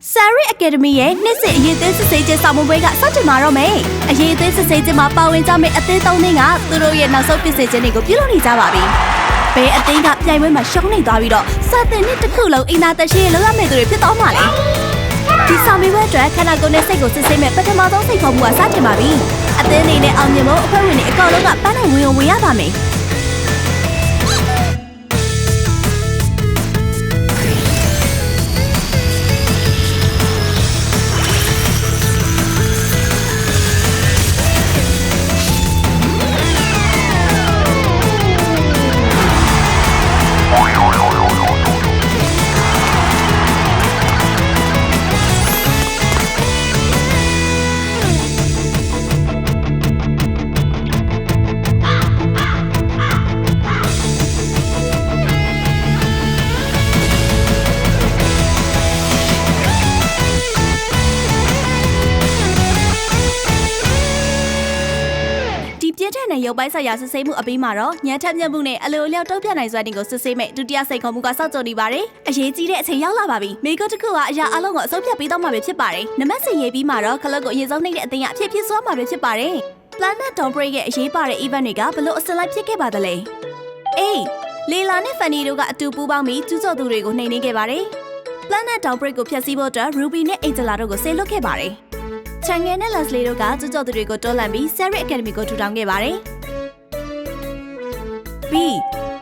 Sari Academy ရဲ့နှစ်စဉ်အရေးအသေးစစ်ဆေးခြင်းစာမေးပွဲကစတင်มาတော့မယ်။အရေးအသေးစစ်ဆေးခြင်းမှာပါဝင်ကြမယ့်အသေးသုံးသင်းကသူတို့ရဲ့နောက်ဆုံးပြင်ဆင်ခြင်းတွေကိုပြုလုပ်နေကြပါပြီ။ဘဲအသင်းကပြိုင်ပွဲမှာရှုံးနေသွားပြီးတော့စတင်နှစ်တစ်ခုလုံးအင်နာတရှိလောက်ရမယ့်သူတွေဖြစ်သွားမှာလေ။ဒီစာမေးပွဲအတွက်ခန္ဓာကိုယ်နဲ့စိတ်ကိုစစ်ဆေးမဲ့ပထမဆုံးစိတ်ခေါ်မှုကစတင်ပါပြီ။အသင်းအနေနဲ့အောင်မြင်ဖို့အဖွဲ့ဝင်တွေအကောက်လုံးကပန်းနိုင်ဝင်ဝင်ရပါမယ်။ ထက်တဲ့ရုပ်ပိုင်းဆိုင်ရာစစ်ဆေးမှုအပြီးမှာတော့ညံထက်မြက်မှုနဲ့အလိုအလျောက်တုံ့ပြန်နိုင်စွမ်းတွေကိုစစ်ဆေးမဲ့ဒုတိယစိတ်ခေါ်မှုကစောင့်ကြိုနေပါတယ်။အရေးကြီးတဲ့အချိန်ရောက်လာပါပြီ။မိကုတ်တစ်ခုကအရာအလုံးကိုအဆုံးဖြတ်ပေးတော့မှာပဲဖြစ်ပါတယ်။နမတ်စီရေးပြီးမှာတော့ခလုတ်ကိုအရင်ဆုံးနှိမ့်တဲ့အသင်းကအဖြစ်ဖြစ်သွားမှာပဲဖြစ်ပါတယ်။ Planet Dawnbreak ရဲ့အရေးပါတဲ့ event တွေကဘလို့အစလိုက်ဖြစ်ခဲ့ပါသလဲ။အေးလေလာနဲ့ဖန်နီတို့ကအတူပူးပေါင်းပြီးကျူးကျော်သူတွေကိုနှိမ်နင်းခဲ့ပါတယ်။ Planet Dawnbreak ကိုဖျက်ဆီးဖို့အတွက် Ruby နဲ့ Angela တို့ကိုဆေလွတ်ခဲ့ပါတယ်။ ချန်ငယ်နဲ့ Leslie တို့ကကျူးကျော်သူတွေကိုတွန်းလှန်ပြီး Sarah Academy ကိုထူထောင်ခဲ့ပါတယ်။ B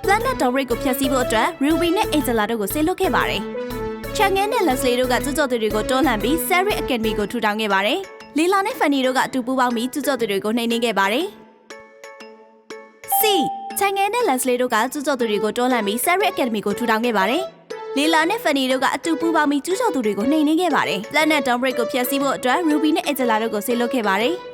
Planet Dawnbreak ကိုဖျက်ဆီးဖို့အတွက် Ruby နဲ့ Angela တို့ကိုဆေလွတ်ခဲ့ပါတယ်။ချန်ငယ်နဲ့ Leslie တို့ကကျူးကျော်သူတွေကိုတွန်းလှန်ပြီး Sarah Academy ကိုထူထောင်ခဲ့ပါတယ်။လီလာနဲ့ Fanny တို့ကအတူပူးပေါင်းပြီးကျူးကျော်သူတွေကိုနှိမ်နင်းခဲ့ပါတယ်။ C ချန်ငယ်နဲ့ Leslie တို့ကကျူးကျော်သူတွေကိုတွန်းလှန်ပြီး Sarah Academy ကိုထူထောင်ခဲ့ပါတယ်။ လီလာနဲ့ Fanny တို့ကအတူပူးပေါင်းပြီးကျူးကျော်သူတွေကိုနှိမ်နင်းခဲ့ပါတယ်။ Planet Dawnbreak ကိုဖျက်ဆီးဖို့အတွက် Ruby နဲ့ Angela တို့ကိုဆေလွတ်ခဲ့ပါတယ်။